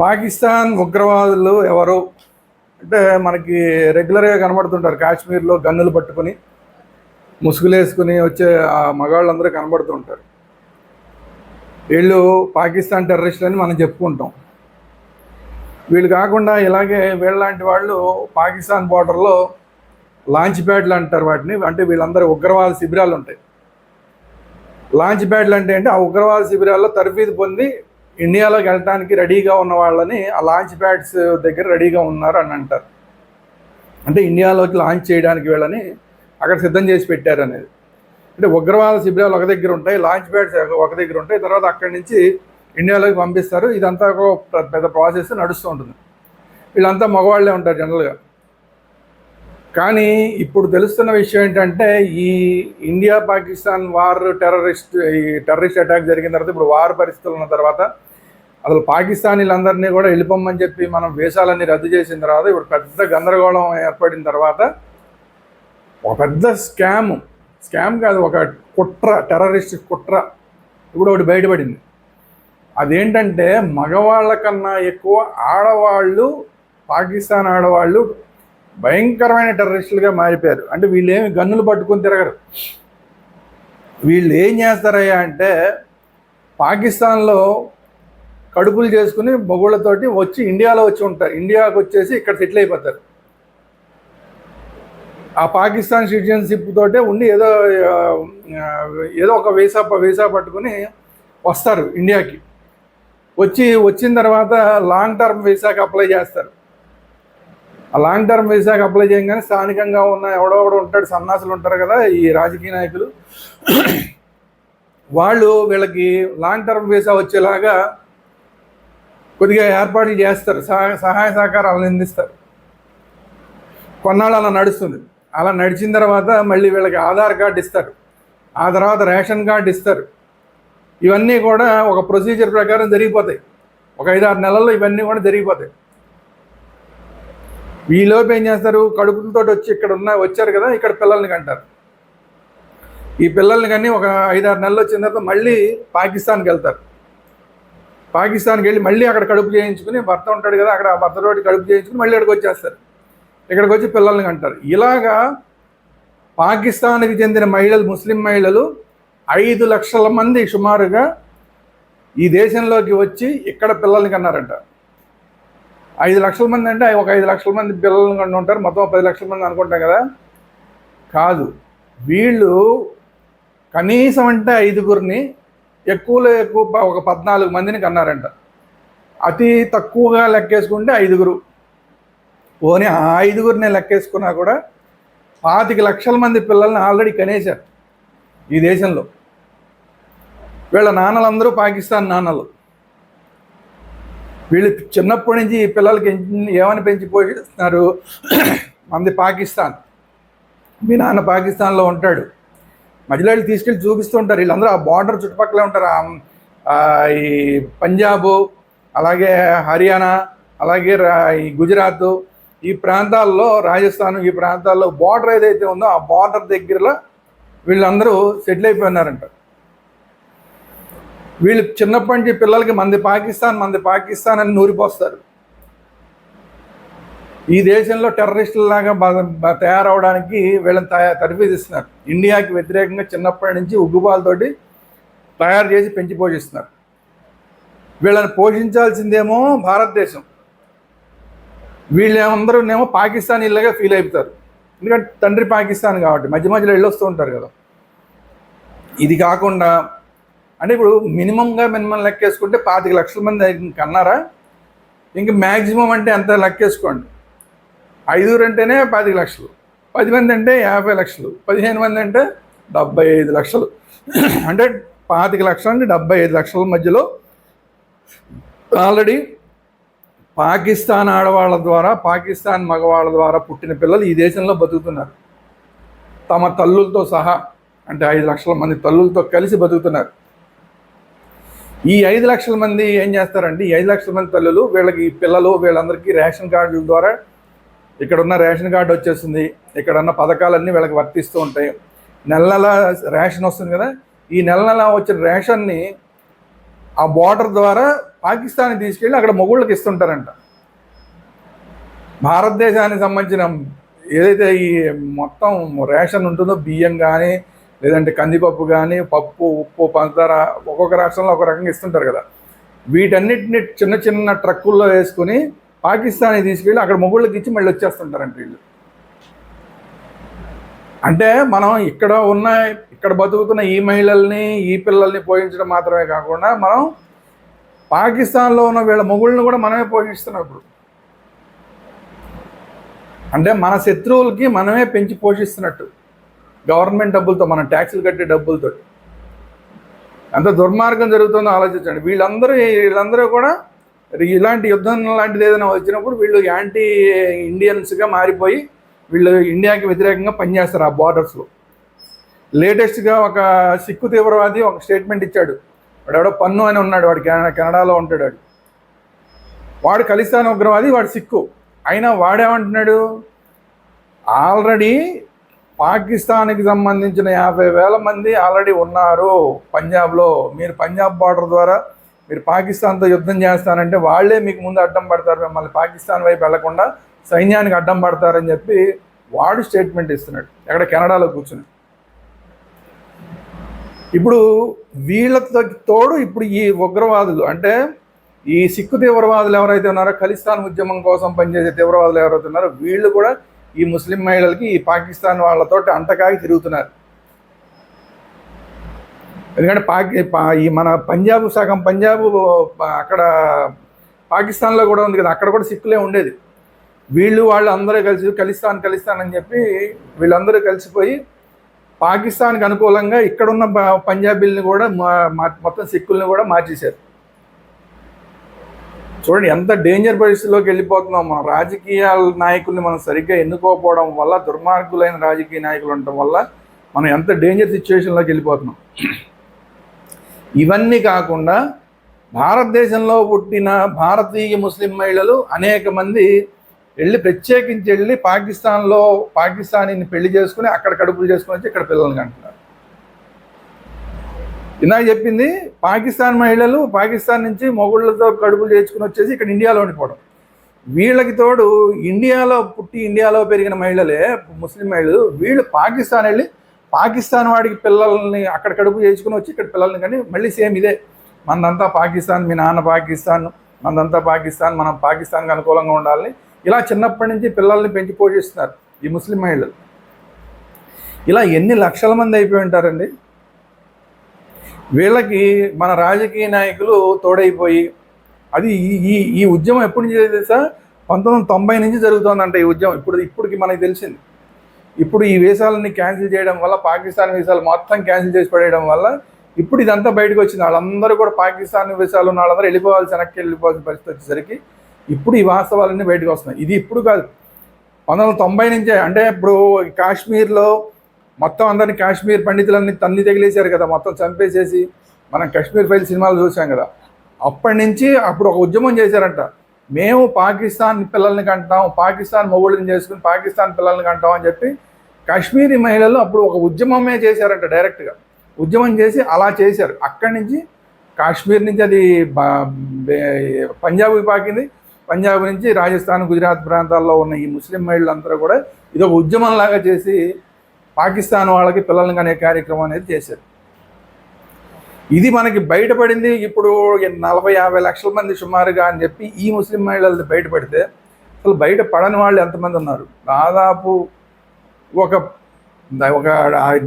పాకిస్తాన్ ఉగ్రవాదులు ఎవరు? అంటే మనకి రెగ్యులర్గా కనబడుతుంటారు. కాశ్మీర్లో గన్నులు పట్టుకొని ముసుగులేసుకుని వచ్చే ఆ మగాళ్ళందరూ కనబడుతుంటారు. వీళ్ళు పాకిస్తాన్ టెర్రరిస్టులు అని మనం చెప్పుకుంటాం. వీళ్ళు కాకుండా ఇలాగే వీళ్ళలాంటి వాళ్ళు పాకిస్తాన్ బార్డర్లో లాంచ్ ప్యాడ్లు అంటారు వాటిని. అంటే వీళ్ళందరూ ఉగ్రవాద శిబిరాలు ఉంటాయి. లాంచ్ ప్యాడ్లు అంటే అంటే ఆ ఉగ్రవాద శిబిరాల్లో తరఫీదు పొంది ఇండియాలోకి వెళ్ళడానికి రెడీగా ఉన్న వాళ్ళని ఆ లాంచ్ ప్యాడ్స్ దగ్గర రెడీగా ఉన్నారు అని అంటారు. అంటే ఇండియాలోకి లాంచ్ చేయడానికి వీళ్ళని అక్కడ సిద్ధం చేసి పెట్టారు అనేది. అంటే ఉగ్రవాద శిబిరాలు ఒక దగ్గర ఉంటాయి లాంచ్ ప్యాడ్స్ ఒక దగ్గర ఉంటాయి తర్వాత అక్కడి నుంచి ఇండియాలోకి పంపిస్తారు. ఇదంతా ఒక పెద్ద- పెద్ద ప్రాసెస్ నడుస్తూ ఉంటుంది. వీళ్ళంతా మగవాళ్ళే ఉంటారు జనరల్గా కానీ ఇప్పుడు తెలుస్తున్న విషయం ఏంటంటే ఈ ఇండియా పాకిస్తాన్ వార్ టెర్రరిస్ట్ ఈ టెర్రరిస్ట్ అటాక్ జరిగిన తర్వాత ఇప్పుడు వార్ పరిస్థితులు ఉన్న తర్వాత అసలు పాకిస్తానీలందరినీ కూడా వెళ్ళిపోమని చెప్పి మనం వేషాలన్నీ రద్దు చేసిన తర్వాత ఇప్పుడు పెద్ద గందరగోళం ఏర్పడిన తర్వాత ఒక పెద్ద స్కామ్ స్కామ్ కాదు ఒక కుట్ర టెర్రరిస్ట్ కుట్ర ఇప్పుడు ఒకటి బయటపడింది. అదేంటంటే మగవాళ్ళ కన్నా ఎక్కువ ఆడవాళ్ళు పాకిస్తాన్ ఆడవాళ్ళు భయంకరమైన టెర్రరిస్టులుగా మారిపోయారు. అంటే వీళ్ళు ఏమి గన్నులు పట్టుకొని తిరగరు. వీళ్ళు ఏం చేస్తారయ్యా అంటే పాకిస్తాన్లో కడుపులు చేసుకుని మొగుళ్ళతోటి వచ్చి ఇండియాలో వచ్చి ఉంటారు. ఇండియాకి వచ్చేసి ఇక్కడ సెటిల్ అయిపోతారు. ఆ పాకిస్తాన్ సిటిజన్షిప్ తోటే ఉండి ఏదో ఏదో ఒక వీసా వీసా పట్టుకుని వస్తారు ఇండియాకి. వచ్చి వచ్చిన తర్వాత లాంగ్ టర్మ్ వీసాకి అప్లై చేస్తారు. ఆ లాంగ్ టర్మ్ వీసాకి అప్లై చేయగానే స్థానికంగా ఉన్న ఎవడో ఎవడో ఉంటాడు సన్నాసులు ఉంటారు కదా ఈ రాజకీయ నాయకులు. వాళ్ళు వీళ్ళకి లాంగ్ టర్మ్ వీసా వచ్చేలాగా కొద్దిగా ఏర్పాట్లు చేస్తారు. సహాయ సహాయ సహకారాలు అందిస్తారు. కొన్నాళ్ళు అలా నడుస్తుంది. అలా నడిచిన తర్వాత మళ్ళీ వీళ్ళకి ఆధార్ కార్డు ఇస్తారు. ఆ తర్వాత రేషన్ కార్డు ఇస్తారు. ఇవన్నీ కూడా ఒక ప్రొసీజర్ ప్రకారం జరిగిపోతాయి. ఒక ఐదు ఆరు నెలల్లో ఇవన్నీ కూడా జరిగిపోతాయి. వీలోపు ఏం చేస్తారు? కడుపులతో వచ్చి ఇక్కడ ఉన్న వచ్చారు కదా ఇక్కడ పిల్లల్ని కంటారు. ఈ పిల్లల్ని కానీ ఒక ఐదారు నెలలు వచ్చిన తర్వాత మళ్ళీ పాకిస్తాన్కి వెళ్తారు. పాకిస్తాన్కి వెళ్ళి మళ్ళీ అక్కడ కడుపు చేయించుకుని భర్త ఉంటాడు కదా అక్కడ భర్త భర్తతోటి కడుపు చేయించుకుని మళ్ళీ అక్కడికి వచ్చేస్తారు. ఇక్కడికి వచ్చి పిల్లల్ని కంటారు. ఇలాగా పాకిస్తాన్కి చెందిన మహిళలు ముస్లిం మహిళలు ఐదు లక్షల మంది సుమారుగా ఈ దేశంలోకి వచ్చి ఇక్కడ పిల్లల్ని కన్నారంట. ఐదు లక్షల మంది అంటే ఒక ఐదు లక్షల మంది పిల్లల్ని కన్నా ఉంటారు మొత్తం పది లక్షల మంది అనుకుంటాం కదా. కాదు వీళ్ళు కనీసం అంటే ఐదుగురిని ఎక్కువలో ఎక్కువ ఒక పద్నాలుగు మందిని కన్నారంట. అతి తక్కువగా లెక్కేసుకుంటే ఐదుగురు. పోనీ ఆ ఐదుగురిని లెక్కేసుకున్నా కూడా పాతిక లక్షల మంది పిల్లల్ని ఆల్రెడీ కనేశారు ఈ దేశంలో. వీళ్ళ నాన్నలందరూ పాకిస్తాన్ నాన్నలు. వీళ్ళు చిన్నప్పటి నుంచి ఈ పిల్లలకి ఏమని పెంచి పోషిస్తున్నారు మంది పాకిస్తాన్. మీ నాన్న పాకిస్తాన్లో ఉంటాడు. మధ్యలో వీళ్ళు తీసుకెళ్ళి చూపిస్తూ ఉంటారు. వీళ్ళందరూ ఆ బార్డర్ చుట్టుపక్కల ఉంటారు. ఈ పంజాబు అలాగే హర్యానా అలాగే రా- ఈ గుజరాత్ ఈ ప్రాంతాల్లో రాజస్థాన్ ఈ ప్రాంతాల్లో బార్డర్ ఏదైతే ఉందో ఆ బార్డర్ దగ్గరలో వీళ్ళందరూ సెటిల్ అయిపోయినారంట. వీళ్ళు చిన్నప్పటి నుంచి పిల్లలకి మంది పాకిస్తాన్ మంది పాకిస్తాన్ అని నూరిపోస్తారు. ఈ దేశంలో టెర్రరిస్టులలాగా లాగా తయారవడానికి వీళ్ళని తయా తరఫీదిస్తున్నారు ఇండియాకి వ్యతిరేకంగా చిన్నప్పటి నుంచి ఉగ్గుబాలతోటి తయారు చేసి పెంచి పోషిస్తున్నారు. వీళ్ళని పోషించాల్సిందేమో భారతదేశం. వీళ్ళందరూనేమో పాకిస్తాన్ ఇళ్ళగా ఫీల్ అయిపోతారు. ఎందుకంటే తండ్రి పాకిస్తాన్ కాబట్టి మధ్య మధ్యలో వెళ్ళొస్తూ ఉంటారు కదా. ఇది కాకుండా అంటే ఇప్పుడు మినిమంగా మినిమం లెక్కేసుకుంటే పాతిక లక్షల మంది కన్నారా? ఇంక మ్యాక్సిమం అంటే ఎంత లెక్కేసుకోండి. ఐదుగురు అంటేనే పాతిక లక్షలు. పది మంది అంటే యాభై లక్షలు. పదిహేను మంది అంటే డెబ్బై ఐదు లక్షలు. అంటే పాతిక లక్షల నుండి డెబ్బై ఐదు లక్షల మధ్యలో ఆల్రెడీ పాకిస్తాన్ ఆడవాళ్ళ ద్వారా పాకిస్తాన్ మగవాళ్ళ ద్వారా పుట్టిన పిల్లలు ఈ దేశంలో బతుకుతున్నారు. తమ తల్లులతో సహా అంటే ఐదు లక్షల మంది తల్లులతో కలిసి బతుకుతున్నారు. ఈ ఐదు లక్షల మంది ఏం చేస్తారంటే ఈ ఐదు లక్షల మంది తల్లులు వీళ్ళకి పిల్లలు వీళ్ళందరికీ రేషన్ కార్డుల ద్వారా ఇక్కడ ఉన్న రేషన్ కార్డు వచ్చేస్తుంది. ఇక్కడ ఉన్న పథకాలన్నీ వీళ్ళకి వర్తిస్తూ ఉంటాయి. నెల నెల రేషన్ వస్తుంది కదా. ఈ నెల నెల వచ్చిన రేషన్ని ఆ బార్డర్ ద్వారా పాకిస్తాన్ తీసుకెళ్ళి అక్కడ మొగుళ్ళకి ఇస్తుంటారంట. భారతదేశానికి సంబంధించిన ఏదైతే ఈ మొత్తం రేషన్ ఉంటుందో బియ్యం కానీ లేదంటే కందిపప్పు కానీ పప్పు ఉప్పు పంచదార ఒక్కొక్క రాష్ట్రంలో ఒక రకంగా ఇస్తుంటారు కదా. వీటన్నిటిని చిన్న చిన్న ట్రక్కుల్లో వేసుకుని పాకిస్తాన్కి తీసుకెళ్ళి అక్కడ మొగుళ్ళకి ఇచ్చి మళ్ళీ వచ్చేస్తుంటారంట వీళ్ళు. అంటే మనం ఇక్కడ ఉన్న ఇక్కడ బతుకుతున్న ఈ మహిళల్ని ఈ పిల్లల్ని పోషించడం మాత్రమే కాకుండా మనం పాకిస్తాన్లో ఉన్న వీళ్ళ మొగుళ్ళని కూడా మనమే పోషిస్తున్నాం ఇప్పుడు. అంటే మన శత్రువులకి మనమే పెంచి పోషిస్తున్నట్టు. గవర్నమెంట్ డబ్బులతో మనం ట్యాక్సులు కట్టే డబ్బులతో. ఎంత దుర్మార్గం జరుగుతుందో ఆలోచించండి. వీళ్ళందరూ వీళ్ళందరూ కూడా ఇలాంటి యుద్ధం లాంటిది ఏదైనా వచ్చినప్పుడు వీళ్ళు యాంటీ ఇండియన్స్గా మారిపోయి వీళ్ళు ఇండియాకి వ్యతిరేకంగా పనిచేస్తారు ఆ బార్డర్స్లో. లేటెస్ట్గా ఒక సిక్కు తీవ్రవాది ఒక స్టేట్మెంట్ ఇచ్చాడు. వాడు ఎవడో పన్ను అని ఉన్నాడు. వాడు కెన- కెనడాలో ఉంటాడు వాడు. వాడు ఖలిస్తాన్ ఉగ్రవాది వాడు సిక్కు. అయినా వాడేమంటున్నాడు? ఆల్రెడీ పాకిస్తాన్కి సంబంధించిన యాభై వేల మంది ఆల్రెడీ ఉన్నారు పంజాబ్లో. మీరు పంజాబ్ బార్డర్ ద్వారా మీరు పాకిస్తాన్తో యుద్ధం చేస్తానంటే వాళ్ళే మీకు ముందు అడ్డం పడతారు మిమ్మల్ని పాకిస్తాన్ వైపు వెళ్ళకుండా సైన్యానికి అడ్డం పడతారని చెప్పి వాడు స్టేట్మెంట్ ఇస్తున్నాడు. ఎక్కడ కెనడాలో కూర్చుని. ఇప్పుడు వీళ్ళతో తోడు ఇప్పుడు ఈ ఉగ్రవాదులు అంటే ఈ సిక్కు తీవ్రవాదులు ఎవరైతే ఉన్నారో ఖలిస్తాన్ ఉద్యమం కోసం పనిచేసే తీవ్రవాదులు ఎవరైతే ఉన్నారో వీళ్ళు కూడా ఈ ముస్లిం మహిళలకి ఈ పాకిస్తాన్ వాళ్ళతోటి అంటకాగి తిరుగుతున్నారు. ఎందుకంటే పాకి ఈ మన పంజాబ్ సగం పంజాబ్ అక్కడ పాకిస్తాన్లో కూడా ఉంది కదా అక్కడ కూడా సిక్కులే ఉండేది. వీళ్ళు వాళ్ళు అందరూ కలిసి కలిస్తాను కలిస్తానని చెప్పి వీళ్ళందరూ కలిసిపోయి పాకిస్తాన్కి అనుకూలంగా ఇక్కడున్న ప- పంజాబీల్ని కూడా మా- మా- మొత్తం సిక్కుల్ని కూడా మార్చేశారు. చూడండి ఎంత డేంజర్ పరిస్థితిలోకి వెళ్ళిపోతున్నాం మనం. రాజకీయ నాయకుల్ని మనం సరిగ్గా ఎన్నుకోకపోవడం వల్ల దుర్మార్గులైన రాజకీయ నాయకులు ఉండటం వల్ల మనం ఎంత డేంజర్ సిచ్యువేషన్లోకి వెళ్ళిపోతున్నాం. ఇవన్నీ కాకుండా భారతదేశంలో పుట్టిన భారతీయ ముస్లిం మహిళలు అనేక మంది వెళ్ళి ప్రత్యేకించి వెళ్ళి పాకిస్తాన్లో పాకిస్తానీని పెళ్ళి చేసుకుని అక్కడ కడుపులు చేసుకుని వచ్చి ఇక్కడ పిల్లల్ని అంటున్నారు ఇందాక చెప్పింది పాకిస్తాన్ మహిళలు పాకిస్తాన్ నుంచి మొగుళ్ళతో కడుపులు చేర్చుకుని వచ్చేసి ఇక్కడ ఇండియాలో ఉండిపోవడం. వీళ్ళకి తోడు ఇండియాలో పుట్టి ఇండియాలో పెరిగిన మహిళలే ముస్లిం మహిళలు వీళ్ళు పాకిస్తాన్ వెళ్ళి పాకిస్తాన్ వాడికి పిల్లల్ని అక్కడ కడుపు చేసుకుని వచ్చి ఇక్కడ పిల్లల్ని కానీ మళ్ళీ సేమ్ ఇదే. మనదంతా పాకిస్తాన్ మీ నాన్న పాకిస్తాన్ మనదంతా పాకిస్తాన్ మనం పాకిస్తాన్కి అనుకూలంగా ఉండాలని ఇలా చిన్నప్పటి నుంచి పిల్లల్ని పెంచి పోషిస్తున్నారు ఈ ముస్లిం మహిళలు. ఇలా ఎన్ని లక్షల మంది అయిపోయి ఉంటారండి? వీళ్ళకి మన రాజకీయ నాయకులు తోడైపోయి అది ఈ ఈ ఈ ఉద్యమం ఎప్పటి నుంచి తెలుసా? పంతొమ్మిది వందల తొంభై నుంచి జరుగుతుందంట ఈ ఉద్యమం. ఇప్పుడు ఇప్పటికి మనకి తెలిసింది. ఇప్పుడు ఈ వీసాలని క్యాన్సిల్ చేయడం వల్ల పాకిస్తాన్ వీసాలు మొత్తం క్యాన్సిల్ చేసి పడేయడం వల్ల ఇప్పుడు ఇదంతా బయటకు వచ్చింది. వాళ్ళందరూ కూడా పాకిస్తాన్ వీసాలు ఉన్న వాళ్ళందరూ వెళ్ళిపోవాల్సి వెనక్కి వెళ్ళిపోవాల్సిన పరిస్థితి వచ్చేసరికి ఇప్పుడు ఈ వాస్తవాలన్నీ బయటకు వస్తున్నాయి. ఇది ఇప్పుడు కాదు. పంతొమ్మిది వందల తొంభై నుంచే అంటే ఇప్పుడు కాశ్మీర్లో మొత్తం అందరిని కాశ్మీర్ పండితులన్నీ తన్ని తగిలేశారు కదా మొత్తం చంపేసేసి మనం కాశ్మీర్ ఫైల్ సినిమాలు చూసాం కదా. అప్పటి నుంచి అప్పుడు ఒక ఉద్యమం చేశారంట. మేము పాకిస్తాన్ పిల్లల్ని కంటాం పాకిస్తాన్ మొగుళ్ళని చేసుకుని పాకిస్తాన్ పిల్లల్ని కంటాం అని చెప్పి కాశ్మీరీ మహిళలు అప్పుడు ఒక ఉద్యమమే చేశారంట డైరెక్ట్గా ఉద్యమం చేసి అలా చేశారు. అక్కడి నుంచి కాశ్మీర్ నుంచి అది పంజాబ్కి పాకింది. పంజాబ్ నుంచి రాజస్థాన్ గుజరాత్ ప్రాంతాల్లో ఉన్న ఈ ముస్లిం మహిళలందరూ కూడా ఇది ఒక ఉద్యమంలాగా చేసి పాకిస్తాన్ వాళ్ళకి పిల్లల్ని కనే కార్యక్రమం అనేది చేశారు. ఇది మనకి బయటపడింది. ఇప్పుడు నలభై యాభై లక్షల మంది సుమారుగా అని చెప్పి ఈ ముస్లిం మహిళలతో బయటపడితే అసలు బయట పడని వాళ్ళు ఎంతమంది ఉన్నారు? దాదాపు ఒక ఒక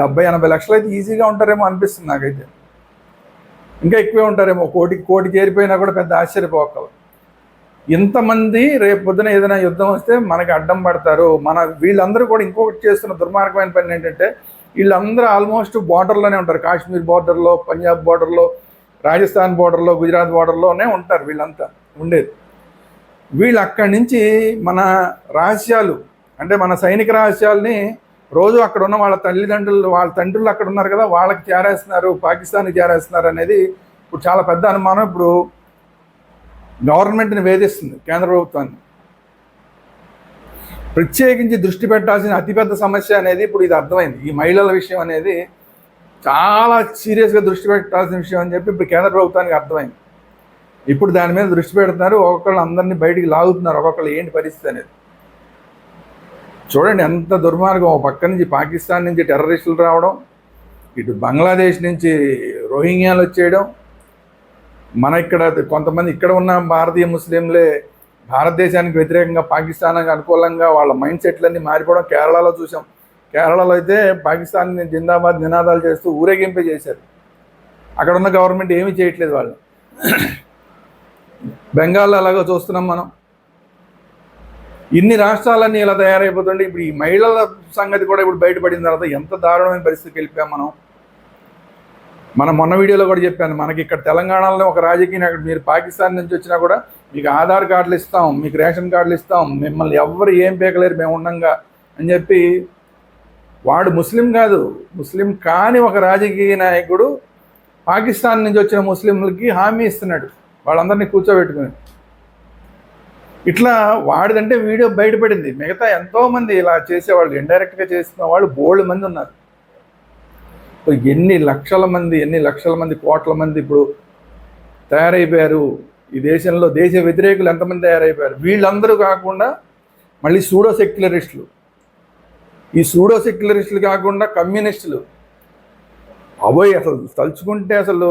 డెబ్బై ఎనభై లక్షలు అయితే ఈజీగా ఉంటారేమో అనిపిస్తుంది నాకైతే. ఇంకా ఎక్కువే ఉంటారేమో కోటికి కోటి చేరిపోయినా కూడా పెద్ద ఆశ్చర్యపోకలు. ఇంతమంది రేపు పొద్దున ఏదైనా యుద్ధం వస్తే మనకి అడ్డం పడతారు. మన వీళ్ళందరూ కూడా ఇంకొకటి చేస్తున్న దుర్మార్గమైన పని ఏంటంటే వీళ్ళందరూ ఆల్మోస్ట్ బార్డర్లోనే ఉంటారు. కాశ్మీర్ బార్డర్లో పంజాబ్ బార్డర్లో రాజస్థాన్ బార్డర్లో గుజరాత్ బార్డర్లోనే ఉంటారు వీళ్ళంతా ఉండేది. వీళ్ళు అక్కడి నుంచి మన రహస్యాలు అంటే మన సైనిక రహస్యాల్ని రోజు అక్కడ ఉన్న వాళ్ళ తల్లిదండ్రులు వాళ్ళ తండ్రులు అక్కడ ఉన్నారు కదా వాళ్ళకి చేరేస్తున్నారు పాకిస్తాన్కి చేరేస్తున్నారు అనేది ఇప్పుడు చాలా పెద్ద అనుమానం. ఇప్పుడు గవర్నమెంట్ని వేధిస్తుంది కేంద్ర ప్రభుత్వాన్ని. ప్రత్యేకించి దృష్టి పెట్టాల్సిన అతిపెద్ద సమస్య అనేది ఇప్పుడు ఇది అర్థమైంది. ఈ మహిళల విషయం అనేది చాలా సీరియస్గా దృష్టి పెట్టాల్సిన విషయం అని చెప్పి ఇప్పుడు కేంద్ర ప్రభుత్వానికి అర్థమైంది. ఇప్పుడు దాని మీద దృష్టి పెడుతున్నారు ఒక్కొక్కళ్ళు అందరినీ బయటికి లాగుతున్నారు ఒక్కొక్కళ్ళు ఏంటి పరిస్థితి అనేది. చూడండి ఎంత దుర్మార్గం. ఒక పక్క నుంచి పాకిస్తాన్ నుంచి టెర్రరిస్టులు రావడం ఇటు బంగ్లాదేశ్ నుంచి రోహింగ్యాలు వచ్చేయడం మన ఇక్కడ కొంతమంది ఇక్కడ ఉన్న భారతీయ ముస్లింలే భారతదేశానికి వ్యతిరేకంగా పాకిస్తాన్కి అనుకూలంగా వాళ్ళ మైండ్ సెట్లన్నీ మారిపోవడం కేరళలో చూసాం. కేరళలో అయితే పాకిస్తాన్ జిందాబాద్ నినాదాలు చేస్తూ ఊరేగింపే చేశారు. అక్కడ ఉన్న గవర్నమెంట్ ఏమీ చేయట్లేదు వాళ్ళు బెంగాల్లో అలాగో చూస్తున్నాం మనం. ఇన్ని రాష్ట్రాలన్నీ ఇలా తయారైపోతుంటే ఇప్పుడు ఈ మహిళల సంగతి కూడా ఇప్పుడు బయటపడిన తర్వాత ఎంత దారుణమైన పరిస్థితికి వెళ్ళిపోయాం మనం? మనం మొన్న వీడియోలో కూడా చెప్పాను మనకి ఇక్కడ తెలంగాణలో ఒక రాజకీయ నాయకుడు మీరు పాకిస్తాన్ నుంచి వచ్చినా కూడా మీకు ఆధార్ కార్డులు ఇస్తాం మీకు రేషన్ కార్డులు ఇస్తాం మిమ్మల్ని ఎవ్వరు ఏం పేకలేరు మేము ఉండంగా అని చెప్పి వాడు ముస్లిం కాదు ముస్లిం కాని ఒక రాజకీయ నాయకుడు పాకిస్తాన్ నుంచి వచ్చిన ముస్లింలకి హామీ ఇస్తున్నాడు వాళ్ళందరినీ కూర్చోబెట్టుకుని. ఇట్లా వాడిదంటే వీడియో బయటపడింది. మిగతా ఎంతోమంది ఇలా చేసేవాళ్ళు ఇండైరెక్ట్గా చేస్తున్న వాళ్ళు బోల్డ్ మంది ఉన్నారు. ఎన్ని లక్షల మంది ఎన్ని లక్షల మంది కోట్ల మంది ఇప్పుడు తయారైపోయారు. ఈ దేశంలో దేశ వ్యతిరేకులు ఎంతమంది తయారైపోయారు? వీళ్ళందరూ కాకుండా మళ్ళీ సూడో సెక్యులరిస్టులు. ఈ సూడో సెక్యులరిస్టులు కాకుండా కమ్యూనిస్టులు. అవోయ్ అసలు తలుచుకుంటే అసలు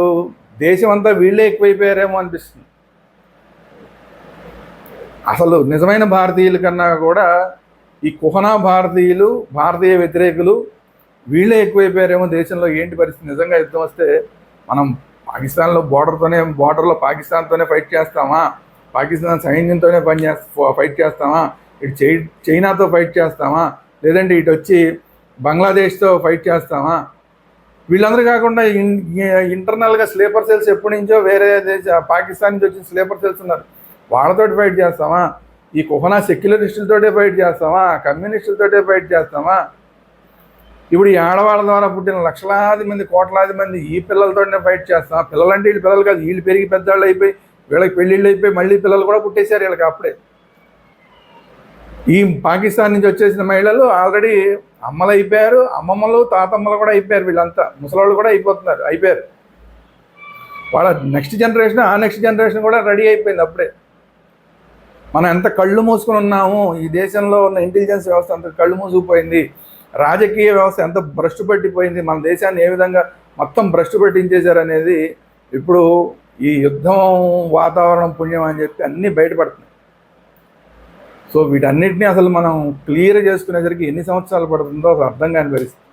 దేశం అంతా వీళ్ళే ఎక్కువైపోయారేమో అనిపిస్తుంది. అసలు నిజమైన భారతీయుల కన్నా కూడా ఈ కుహనా భారతీయులు భారతీయ వ్యతిరేకులు వీళ్ళే ఎక్కువైపోయారేమో దేశంలో ఏంటి పరిస్థితి? నిజంగా యుద్ధం వస్తే మనం పాకిస్తాన్లో బోర్డర్తోనే బోర్డర్లో పాకిస్తాన్తోనే ఫైట్ చేస్తామా? పాకిస్తాన్ సైన్యంతోనే పని చేస్తా ఫైట్ చేస్తామా? ఇటు చై చైనాతో ఫైట్ చేస్తామా? లేదంటే ఇటు వచ్చి బంగ్లాదేశ్తో ఫైట్ చేస్తామా? వీళ్ళందరూ కాకుండా ఇన్- ఇంటర్నల్గా స్లీపర్ సెల్స్ ఎప్పటి నుంచో వేరే దేశ పాకిస్తాన్ నుంచి వచ్చిన స్లీపర్ సెల్స్ ఉన్నారు. వాళ్ళతోటి ఫైట్ చేస్తామా? ఈ కుహనా సెక్యులరిస్టులతోటే ఫైట్ చేస్తామా? కమ్యూనిస్టులతోటే ఫైట్ చేస్తామా? ఇప్పుడు ఈ ఆడవాళ్ళ ద్వారా పుట్టిన లక్షలాది మంది కోట్లాది మంది ఈ పిల్లలతోనే ఫైట్ చేస్తాం పిల్లలంటే వీళ్ళు పిల్లలు కాదు. వీళ్ళు పెరిగి పెద్దవాళ్ళు అయిపోయి వీళ్ళకి పెళ్ళిళ్ళు అయిపోయి మళ్ళీ పిల్లలు కూడా పుట్టేశారు వీళ్ళకి అప్పుడే. ఈ పాకిస్తాన్ నుంచి వచ్చేసిన మహిళలు ఆల్రెడీ అమ్మలు అయిపోయారు. అమ్మమ్మలు తాతమ్మలు కూడా అయిపోయారు వీళ్ళంతా. ముసలాళ్ళు కూడా అయిపోతున్నారు అయిపోయారు. వాళ్ళ నెక్స్ట్ జనరేషన్ ఆ నెక్స్ట్ జనరేషన్ కూడా రెడీ అయిపోయింది అప్పుడే. మనం ఎంత కళ్ళు మూసుకుని ఉన్నాము ఈ దేశంలో ఉన్న ఇంటెలిజెన్స్ వ్యవస్థ అంత కళ్ళు మూసుకుపోయింది. రాజకీయ వ్యవస్థ ఎంత భ్రష్టు పట్టిపోయింది మన దేశాన్ని ఏ విధంగా మొత్తం భ్రష్టు పట్టించేశారనేది ఇప్పుడు ఈ యుద్ధం వాతావరణం పుణ్యం అని చెప్పి అన్నీ బయటపడుతున్నాయి. సో వీటన్నిటిని అసలు మనం క్లియర్ చేసుకునేసరికి ఎన్ని సంవత్సరాలు పడుతుందో అది అర్థం కాని పరిస్థితి.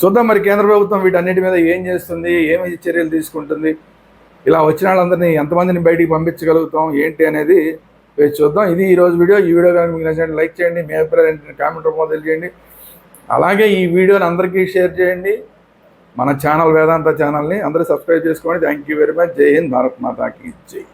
చూద్దాం మరి కేంద్ర ప్రభుత్వం వీటన్నిటి మీద ఏం చేస్తుంది ఏమి చర్యలు తీసుకుంటుంది ఇలా వచ్చిన వాళ్ళందరినీ ఎంతమందిని బయటికి పంపించగలుగుతాం ఏంటి అనేది వేసి చూద్దాం. ఇది ఈ రోజు వీడియో. ఈ వీడియో కానీ మీకు నచ్చినట్టు లైక్ చేయండి మీ అభిప్రాయం ఏంటి కామెంట్ రూపంలో తెలియజేయండి. అలాగే ఈ వీడియోని అందరికీ షేర్ చేయండి. మన ఛానల్ వేదాంత ఛానల్ని అందరూ సబ్స్క్రైబ్ చేసుకోండి. థ్యాంక్ యూ వెరీ మచ్ జై హింద్. భారత్ మాతాకి జై.